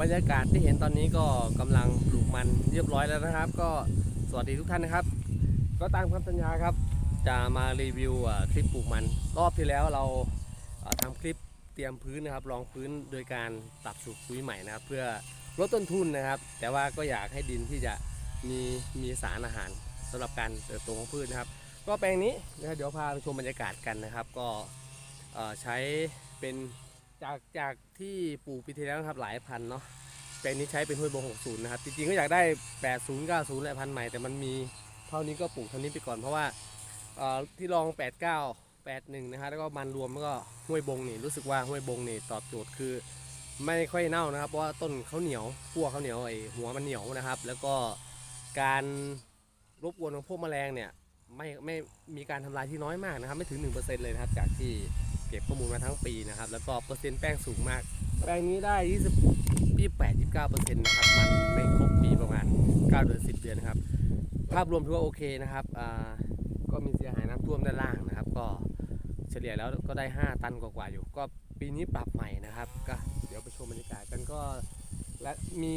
บรรยากาศที่เห็นตอนนี้ก็กำลังปลูกมันเรียบร้อยแล้วนะครับ ก็สวัสดีทุกท่านนะครับ ก็ตามคำสัญญาครับ จะมารีวิวคลิปปลูกมัน รอบที่แล้วเราอ่าทำคลิปเตรียมพื้นนะครับรองพื้นโดยการปรับสูตรปุ๋ยใหม่นะครับ เพื่อลดต้นทุนนะครับ แต่ว่าก็อยากให้ดินที่จะมีมีสารอาหารสำหรับการเติบโตของพืชนะครับ ก็แปลงนี้นะครับเดี๋ยวพาไปชมบรรยากาศกันนะครับ ก็ใช้เป็น จากจากที่ปลูกปีที่แล้วนะครับหลายพันเนาะแปลงนี้ใช้เป็นห้วยบง60 นะครับ จริงๆก็อยากได้ 80 90และพันใหม่แต่มันมีเท่านี้ก็ปลูกเท่านี้ไปก่อนเพราะว่าเอ่อที่ลอง 89 81 นะครับแล้วก็มันรวมแล้วก็ห้วยบงนี่รู้สึกว่าห้วยบงนี่ตอบโจทย์คือ ไม่ค่อยเน่านะครับเพราะว่าต้นเขาเหนียวขั้วเขาเหนียวไอหัวมันเหนียวนะครับ แล้วก็การรบกวนของพวกแมลงเนี่ยไม่ไม่มีการทำลายที่น้อยมากนะครับ ไม่ถึง 1%เลยนะครับ จากที่ ก็บข้อมูลมาทั้งปีนะครับ แล้วก็เปอร์เซ็นต์แป้งสูงมาก แป้งนี้ได้ 20 28 29%นต์นะครับ มันไม่ครบปีประมาณ 9 เดือน 10 เดือนนะครับ ภาพรวมถือว่าโอเคนะครับ ก็มีเสียหายน้ำท่วมด้านล่างนะครับ ก็เฉลี่ยแล้วก็ได้ 5 ตันกว่าๆอยู่ ก็ปีนี้ปรับใหม่นะครับ ก็เดี๋ยวไปชมบรรยากาศกันก็และมี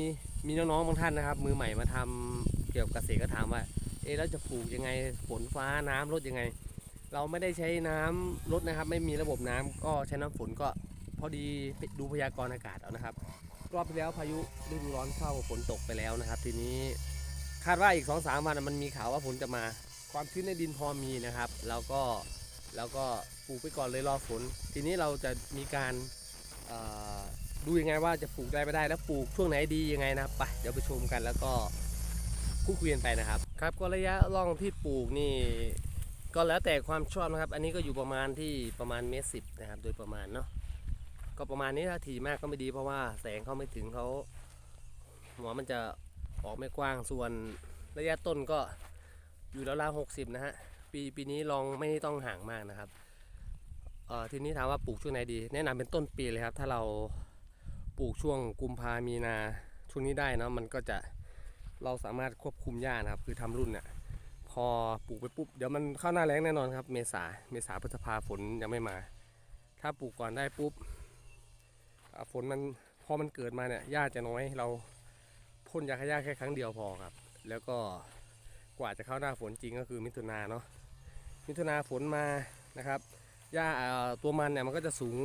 มีน้องๆบางท่านนะครับ มือใหม่มาทำเกี่ยวกับเกษตรก็ถามว่า เอ๊ะแล้วจะปลูกยังไงฝนฟ้าน้ำลดยังไง เราไม่ได้ใช้น้ำลดนะครับ ไม่มีระบบน้ำก็ใช้น้ำฝนก็พอดีดูพยากรณ์อากาศเอานะครับ รอบที่แล้วพายุฤดูร้อนเข้าฝนตกไปแล้วนะครับ ทีนี้คาดว่าอีก2อสามวันมันมีข่าวว่าฝนจะมา ความชื้นในดินพอมีนะครับแล้วก็แล้วก็ปลูกไปก่อนเลยรอฝน ทีนี้เราจะมีการดูยังไงว่าจะปลูกได้ไม่ได้แล้วปลูกช่วงไหนดียังไงนะครับไปเดี๋ยวไปชมกันแล้วก็พูดคุยกันไปนะครับ ครับก็ระยะร่องที่ปลูกนี่ ก็แล้วแต่ความชอบนะครับ อันนี้ก็อยู่ประมาณที่ประมาณเมตรสิบนะครับ โดยประมาณเนาะก็ประมาณนี้ถ้าถี่มากก็ไม่ดีเพราะว่าแสงเข้าไม่ถึงเขาหัวมันจะออกไม่กว้างส่วนระยะต้นก็อยู่แล้วราวหกสิบนะฮะปีปีนี้ลองไม่ต้องห่างมากนะครับเอ่อทีนี้ถามว่าปลูกช่วงไหนดี แนะนำเป็นต้นปีเลยครับ ถ้าเราปลูกช่วงกุมภามีนาช่วงนี้ได้เนอะมันก็จะเราสามารถควบคุมหญ้านะครับ คือทำรุ่นเนี่ย พอปลูกไปปุ๊บเดี๋ยวมันเข้าหน้าแล้งแน่นอนครับ เมษาเมษาพฤษภาฝนยังไม่มา ถ้าปลูกก่อนได้ปุ๊บฝนมันพอมันเกิดมาเนี่ยหญ้าจะน้อยเราพ่นยาฆ่าหญ้าแค่ครั้งเดียวพอครับ แล้วก็กว่าจะเข้าหน้าฝนจริงก็คือมิถุนาเนาะมิถุนาฝนมานะครับหญ้าตัวมันเนี่ยมันก็จะสูง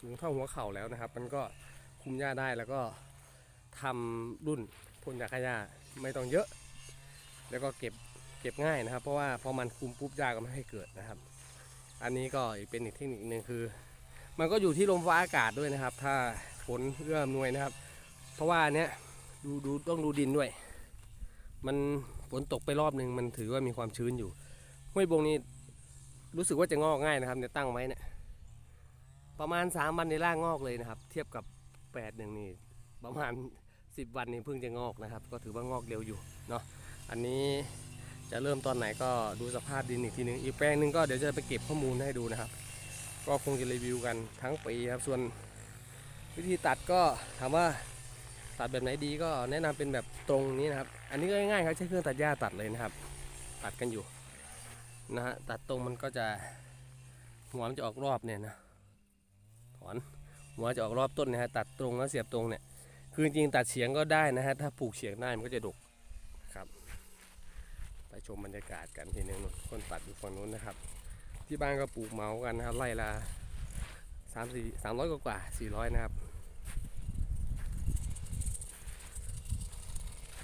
สูงเท่าหัวเข่าแล้วนะครับ มันก็คุมหญ้าได้แล้วก็ทำรุ่นพ่นยาฆ่าหญ้าไม่ต้องเยอะ แล้วก็เก็บ เก็บง่ายนะครับ เพราะว่าพอมันคุมปุ๊บยาก็ไม่ให้เกิดนะครับ อันนี้ก็อีกเป็นอีกเทคนิคหนึ่งคือ มันก็อยู่ที่ลมฟ้าอากาศด้วยนะครับ ถ้าฝนเอื้ออำนวยนะครับ เพราะว่าเนี้ยดูดูต้องดูดินด้วย มันฝนตกไปรอบหนึ่งมันถือว่ามีความชื้นอยู่ห้วยบงนี้รู้สึกว่าจะงอกง่ายนะครับเนี่ยตั้งไว้เนี่ยประมาณสามวันในร่างงอกเลยนะครับ เทียบกับแปดหนึ่งนี่ประมาณ 10 วันนี้เพิ่งจะงอกนะครับ ก็ถือว่างอกเร็วอยู่เนาะอันนี้ จะเริ่มตอนไหนก็ดูสภาพดินอีกทีนึง อีกแปลงหนึงก็เดี๋ยวจะไปเก็บข้อมูลให้ดูนะครับ ก็คงจะรีวิวกันทั้งปีครับส่วนวิธีตัดก็ถามว่าตัดแบบไหนดีก็แนะนำเป็นแบบตรงนี้นะครับ อันนี้ก็ง่ายๆครับใช้เครื่องตัดหญ้าตัดเลยนะครับ ตัดกันอยู่นะฮะตัดตรงมันก็จะหัวมันจะออกรอบเนี่ยนะถอนหัวจะออกรอบต้นนะฮะตัดตรงแล้วเสียบตรงเนี่ยคือจริงตัดเฉียงก็ได้นะฮะถ้าปลูกเฉียงได้มันก็จะดก ชมบรรยากาศกันทีนึงนู่นคนตัดอยู่ฝั่งนู้นนะครับ ที่บ้านก็ปลูกเหมากันนะครับไร่ละสามสี่สามร้อยกว่าสี่ร้อยนะครับ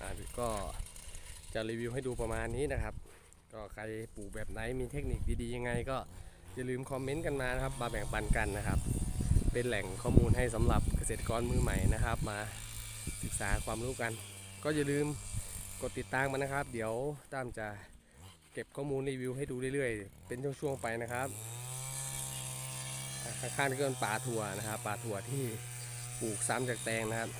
อ่าก็จะรีวิวให้ดูประมาณนี้นะครับ ก็ใครปลูกแบบไหนมีเทคนิคดีๆยังไง ก็อย่าลืมคอมเมนต์กันมานะครับ มาแบ่งปันกันนะครับ เป็นแหล่งข้อมูลให้สำหรับเกษตรกรมือใหม่นะครับ มาศึกษาความรู้กัน ก็อย่าลืม กดติดตามมานะครับ เดี๋ยวตามจะเก็บข้อมูลรีวิวให้ดูเรื่อยๆ เป็นช่วงๆไปนะครับข้างๆนี่ก็เป็นป่าถั่วนะครับป่าถั่วที่ปลูกซ้ำจากแตงนะครับ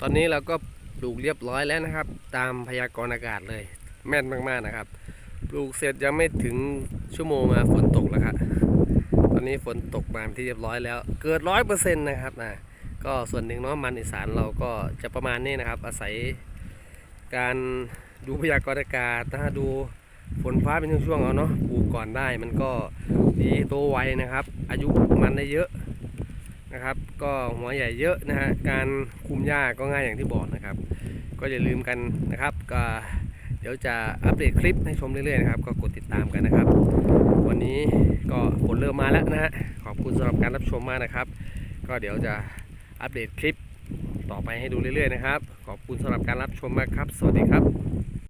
ตอนนี้เราก็ปลูกเรียบร้อยแล้วนะครับ ตามพยากรณ์อากาศเลย แม่นมากๆนะครับ ปลูกเสร็จยังไม่ถึงชั่วโมงมาฝนตกแล้วครับตอนนี้ฝนตกมาที่เรียบร้อยแล้ว เกิดร้อยเปอร์เซ็นต์นะครับนะ ก็ส่วนหนึ่งเนาะมันอีสานเราก็จะประมาณนี้นะครับ อาศัยการดูพยากรณ์อากาศนะฮะดูฝนฟ้าเป็นช่วงๆเอาเนาะปลูกก่อนได้มันก็ดีโตไวนะครับ อายุมันได้เยอะนะครับ ก็หัวใหญ่เยอะนะฮะการคุมหญ้าก็ง่ายอย่างที่บอกนะครับ ก็อย่าลืมกันนะครับ ก็เดี๋ยวจะอัปเดตคลิปให้ชมเรื่อยๆนะครับ ก็กดติดตามกันนะครับ วันนี้ก็ฝนเริ่มมาแล้วนะฮะขอบคุณสำหรับการรับชมมากนะครับ ก็เดี๋ยวจะ อัปเดตคลิปต่อไปให้ดูเรื่อยๆนะครับ ขอบคุณสำหรับการรับชมมากครับ สวัสดีครับ